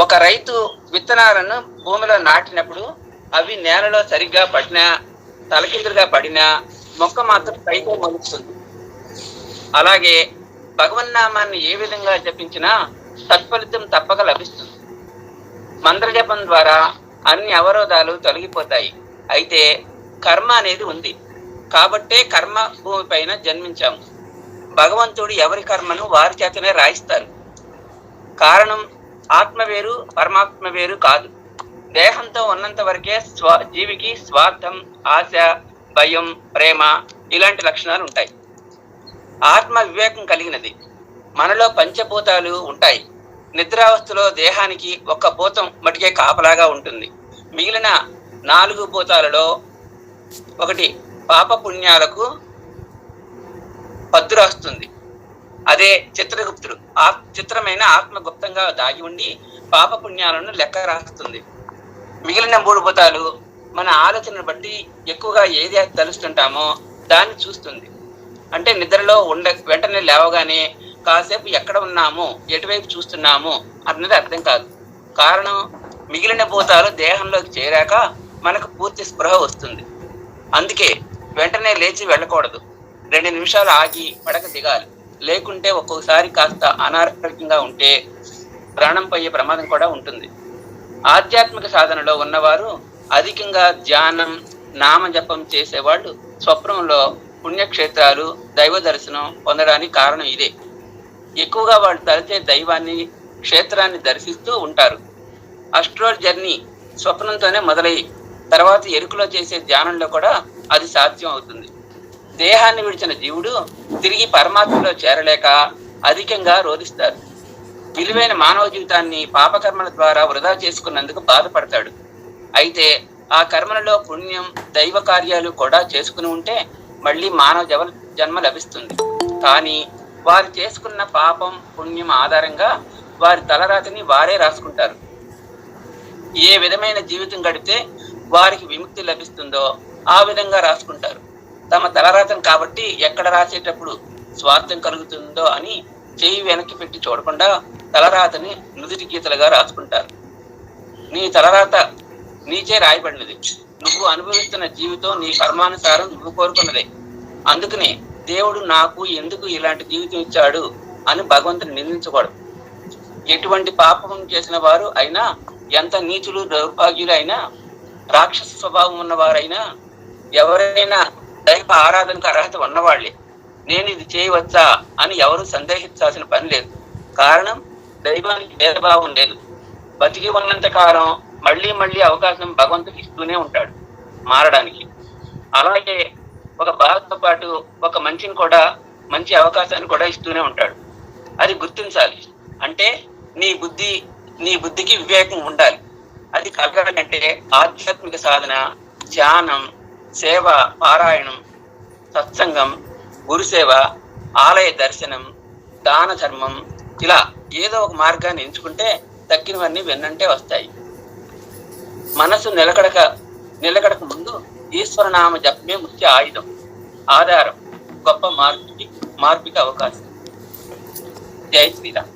ఒక రైతు విత్తనాలను భూమిలో నాటినప్పుడు అవి నేలలో సరిగ్గా పడినా తలకిందులుగా పడినా మొక్క మాత్రం పైకి మొలుస్తుంది అలాగే భగవన్నామాన్ని ఏ విధంగా జపించినా సత్ఫలితం తప్పక లభిస్తుంది. మంత్రజపం ద్వారా అన్ని అవరోధాలు తొలగిపోతాయి. అయితే కర్మ అనేది ఉంది. కాబట్టే కర్మ భూమి పైన జన్మించాము. భగవంతుడు ఎవరి కర్మను వారి చేతనే రాయిస్తారు. కారణం ఆత్మ వేరు పరమాత్మ వేరు కాదు. దేహంతో ఉన్నంత వరకే స్వ జీవికి స్వార్థం ఆశ భయం ప్రేమ ఇలాంటి లక్షణాలు ఉంటాయి. ఆత్మ వివేకం కలిగినది. మనలో పంచభూతాలు ఉంటాయి. నిద్రావస్థలో దేహానికి ఒక్క భూతం మటుకే కాపలాగా ఉంటుంది. మిగిలిన నాలుగు భూతాలలో ఒకటి పాప పుణ్యాలకు పద్దు రాస్తుంది అదే చిత్రగుప్తుడు. ఆ చిత్రమైన ఆత్మ గుప్తంగా దాగి ఉండి పాప పుణ్యాలను లెక్క రాస్తుంది. మిగిలిన మూడు భూతాలు మన ఆలోచనను బట్టి ఎక్కువగా ఏది తలుస్తుంటామో దాన్ని చూస్తుంది. అంటే నిద్రలో ఉండ వెంటనే లేవగానే కాసేపు ఎక్కడ ఉన్నామో ఎటువైపు చూస్తున్నామో అన్నది అర్థం కాదు. కారణం మిగిలిన భూతాలు దేహంలోకి చేరాక మనకు పూర్తి స్పృహ వస్తుంది. అందుకే వెంటనే లేచి వెళ్ళకూడదు. రెండు నిమిషాలు ఆగి పడక దిగాలి. లేకుంటే ఒక్కొక్కసారి కాస్త అనారోగ్యంగా ఉంటే ప్రాణం పోయే ప్రమాదం కూడా ఉంటుంది. ఆధ్యాత్మిక సాధనలో ఉన్నవారు అధికంగా ధ్యానం నామజపం చేసేవాళ్ళు స్వప్నంలో పుణ్యక్షేత్రాలు దైవ దర్శనం పొందడానికి కారణం ఇదే. ఎక్కువగా వాళ్ళు తలిచే దైవాన్ని క్షేత్రాన్ని దర్శిస్తూ ఉంటారు. అస్ట్రోల్ జర్నీ స్వప్నంతోనే మొదలై తర్వాత ఎరుకలో చేసే ధ్యానంలో కూడా అది సాధ్యం అవుతుంది. దేహాన్ని విడిచిన జీవుడు తిరిగి పరమాత్మలో చేరలేక అధికంగా రోధిస్తారు విలువైన మానవ జీవితాన్ని పాపకర్మల ద్వారా వృధా చేసుకున్నందుకు బాధపడతాడు. అయితే ఆ కర్మలలో పుణ్యం దైవ కార్యాలు కూడా చేసుకుని ఉంటే మళ్ళీ మానవ జవ జన్మ లభిస్తుంది. కానీ వారు చేసుకున్న పాపం పుణ్యం ఆధారంగా వారి తలరాతిని వారే రాసుకుంటారు. ఏ విధమైన జీవితం గడిపితే వారికి విముక్తి లభిస్తుందో ఆ విధంగా రాసుకుంటారు. తమ తలరాతను కాబట్టి ఎక్కడ రాసేటప్పుడు స్వార్థం కలుగుతుందో అని చేయి వెనక్కి పెట్టి చూడకుండా తలరాతని నుదుటి గీతలుగా రాసుకుంటారు. నీ తలరాత నీచే రాయబడినది. నువ్వు అనుభవిస్తున్న జీవితం నీ కర్మానుసారం నువ్వు కోరుకున్నదే. అందుకనే దేవుడు నాకు ఎందుకు ఇలాంటి జీవితం ఇచ్చాడు అని భగవంతుని నిందించకూడదు. ఎటువంటి పాపం చేసిన వారు అయినా ఎంత నీచులు దౌర్భాగ్యులు అయినా రాక్షస స్వభావం ఉన్నవారైనా ఎవరైనా దైవ ఆరాధనకు అర్హత ఉన్నవాళ్ళే నేను ఇది చేయవచ్చా అని ఎవరు సందేహించాల్సిన పని లేదు. కారణం దైవానికి భేదభావం లేదు. బతికి ఉన్నంత కాలం మళ్ళీ మళ్ళీ అవకాశం భగవంతుడు ఇస్తూనే ఉంటాడు మారడానికి. అలాగే ఒక బాధతో పాటు ఒక మంచిని కూడా మంచి అవకాశాన్ని కూడా ఇస్తూనే ఉంటాడు. అది గుర్తించాలి. అంటే నీ బుద్ధి నీ బుద్ధికి వివేకం ఉండాలి. అది కలగాలంటే ఆధ్యాత్మిక సాధన ధ్యానం సేవ పారాయణం సత్సంగం గురుసేవ ఆలయ దర్శనం దాన ధర్మం ఇలా ఏదో ఒక మార్గాన్ని ఎంచుకుంటే తగ్గినవన్నీ వెన్నంటే వస్తాయి. మనసు నిలకడక నిలకడక ముందు ఈశ్వరనామ జపమే ముఖ్య ఆయుధం ఆధారం గొప్ప మార్పుకి మార్పుకి అవకాశం. జై శ్రీరామ్.